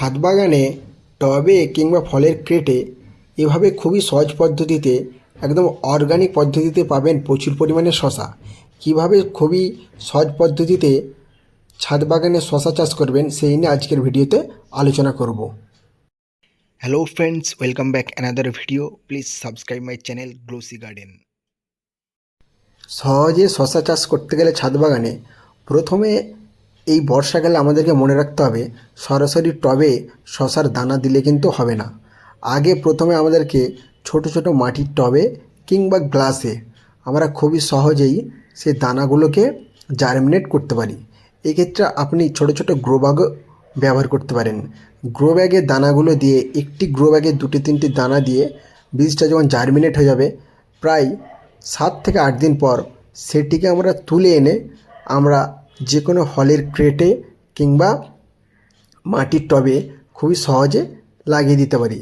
ছাদ বাগানে টবে কিংবা ফলের ক্রেটে এভাবে খুবই সহজ পদ্ধতিতে একদম অর্গানিক পদ্ধতিতে পাবেন প্রচুর পরিমাণে শশা। কীভাবে খুবই সহজ পদ্ধতিতে ছাদ বাগানে শশা চাষ করবেন সেই নিয়ে আজকের ভিডিওতে আলোচনা করব। Hello friends welcome back another video please subscribe my channel glossy garden সহজে শশা চাষ করতে গেলে ছাদ বাগানে প্রথমে এই বর্ষাকালে আমাদেরকে মনে রাখতে হবে, সরাসরি টবে শশার দানা দিলে কিন্তু হবে না। আগে প্রথমে আমাদেরকে ছোট ছোট মাটির টবে কিংবা গ্লাসে আমরা খুবই সহজেই সেই দানাগুলোকে জার্মিনেট করতে পারি। এক্ষেত্রে আপনি ছোট ছোট গ্রো ব্যাগও ব্যবহার করতে পারেন। গ্রো ব্যাগের দানাগুলো দিয়ে একটি গ্রো ব্যাগে দুটি তিনটি দানা দিয়ে বীজটা যখন জার্মিনেট হয়ে যাবে, প্রায় সাত থেকে আট দিন পর সেটিকে আমরা তুলে এনে আমরা যে কোনো হলের ক্রেটে কিংবা মাটির টবে খুবই সহজে লাগিয়ে দিতে পারি।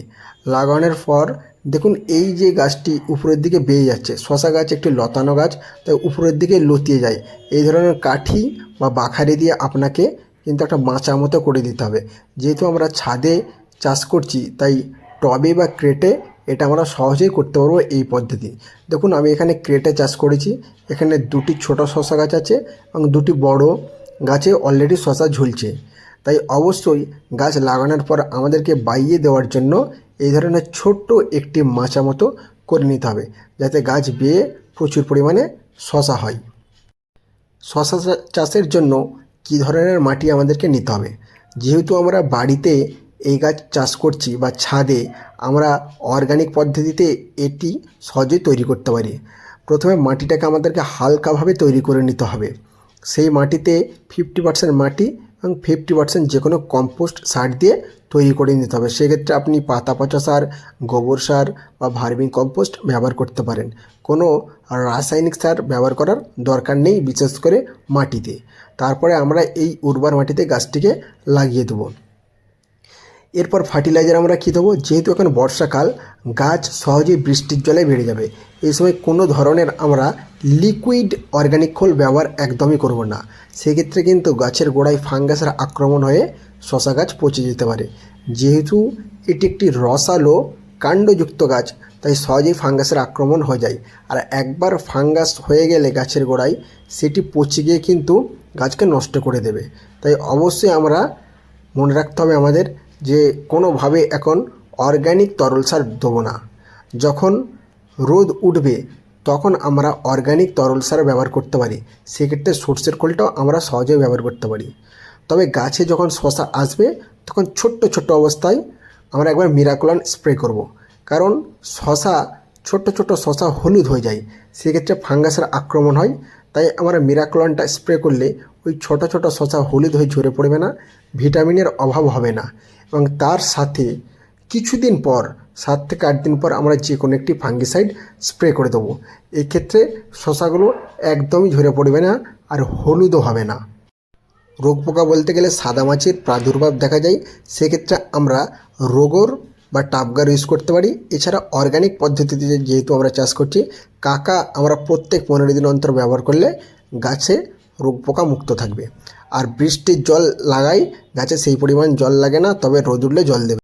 লাগানোর পর দেখুন, এই যে গাছটি উপরের দিকে বেয়ে যাচ্ছে শশা গাছ একটি লতানো গাছ, তাই উপরের দিকে লতিয়ে যায়। এই ধরনের কাঠি বা বাখারি দিয়ে আপনাকে কিন্তু একটা মাচা মতো করে দিতে হবে। যেহেতু আমরা ছাদে চাষ করছি, তাই টবে বা ক্রেটে এটা আমরা সহজেই করতে পারব এই পদ্ধতি। দেখুন, আমি এখানে ক্রেটে চাষ করেছি। এখানে দুটি ছোট শশা গাছ আছে এবং দুটি বড় গাছে অলরেডি শশা ঝুলছে। তাই অবশ্যই গাছ লাগানোর পর আমাদেরকে বাইয়ে দেওয়ার জন্য এই ধরনের ছোট্ট একটি মাচা মতো করে নিতে হবে, যাতে গাছ বেয়ে প্রচুর পরিমাণে শশা হয়। শশা চাষের জন্য কী ধরনের মাটি আমাদেরকে নিতে হবে? যেহেতু আমরা বাড়িতে এই গাছ চাষ করছি বা ছাদে আমরা অর্গানিক পদ্ধতিতে এটি সহজেই তৈরি করতে পারি। প্রথমে মাটিটাকে আমাদেরকে হালকাভাবে তৈরি করে নিতে হবে। সেই মাটিতে ফিফটি পার্সেন্ট মাটি এবং ফিফটি পার্সেন্ট যে কোনো কম্পোস্ট সার দিয়ে তৈরি করে নিতে হবে। সেক্ষেত্রে আপনি পাতা পচা সার, গোবর সার বা ভার্মিং কম্পোস্ট ব্যবহার করতে পারেন। কোনো রাসায়নিক সার ব্যবহার করার দরকার নেই, বিশেষ করে মাটিতে। তারপরে আমরা এই উর্বর মাটিতে গাছটিকে লাগিয়ে দেবো। এরপর ফার্টিলাইজার আমরা কী দেবো? যেহেতু এখন বর্ষাকাল, গাছ সহজেই বৃষ্টির জলে বেড়ে যাবে। এই সময় কোনো ধরনের আমরা লিকুইড অর্গানিক খোল ব্যবহার একদমই করব না। সেক্ষেত্রে কিন্তু গাছের গোড়ায় ফাঙ্গাসের আক্রমণ হয়ে শশা গাছ পচে যেতে পারে। যেহেতু এটি একটি রসালো, কাণ্ডযুক্ত গাছ, তাই সহজেই ফাঙ্গাসের আক্রমণ হয়ে যায়। আর একবার ফাঙ্গাস হয়ে গেলে গাছের গোড়ায় সেটি পচে গিয়ে কিন্তু গাছকে নষ্ট করে দেবে। তাই অবশ্যই আমরা মনে রাখতে হবে আমাদের যে কোনোভাবে এখন অর্গ্যানিক তরল সার দেবো না। যখন রোদ উঠবে, তখন আমরা অর্গ্যানিক তরল সার ব্যবহার করতে পারি। সেক্ষেত্রে সর্ষের খোলটাও আমরা সহজে ব্যবহার করতে পারি। তবে গাছে যখন শশা আসবে, তখন ছোট্ট ছোট্ট অবস্থায় আমরা একবার মিরাকুলান স্প্রে করব। কারণ শশা, ছোট্ট ছোট্ট শশা হলুদ হয়ে যায়। সেক্ষেত্রে ফাঙ্গাসের আক্রমণ হয়। তাই আমরা মিরাকুলানটা স্প্রে করলে ওই ছোট ছোট শশা হলুদ হয়ে ঝরে পড়বে না, ভিটামিনের অভাব হবে না। এবং তার সাথে কিছুদিন পর, সাত থেকে আট দিন পর আমরা যে কোনো একটি ফাঙ্গিসাইড স্প্রে করে দেবো। এক্ষেত্রে শশাগুলো একদমই ঝরে পড়বে না আর হলুদও হবে না। রোগ পোকা বলতে গেলে সাদা মাছির প্রাদুর্ভাব দেখা যায়। সেক্ষেত্রে আমরা রোগর বা টাপগার ইউজ করতে পারি। এছাড়া অর্গানিক পদ্ধতিতে যেহেতু আমরা চাষ করছি, কাকা আমরা প্রত্যেক পনেরো দিন অন্তর ব্যবহার করলে গাছে রোগ পোকা মুক্ত থাকবে। আর বৃষ্টির জল লাগাই, গাছে সেই পরিমাণ জল লাগে না, তবে রোদ উঠলে জল দেবে।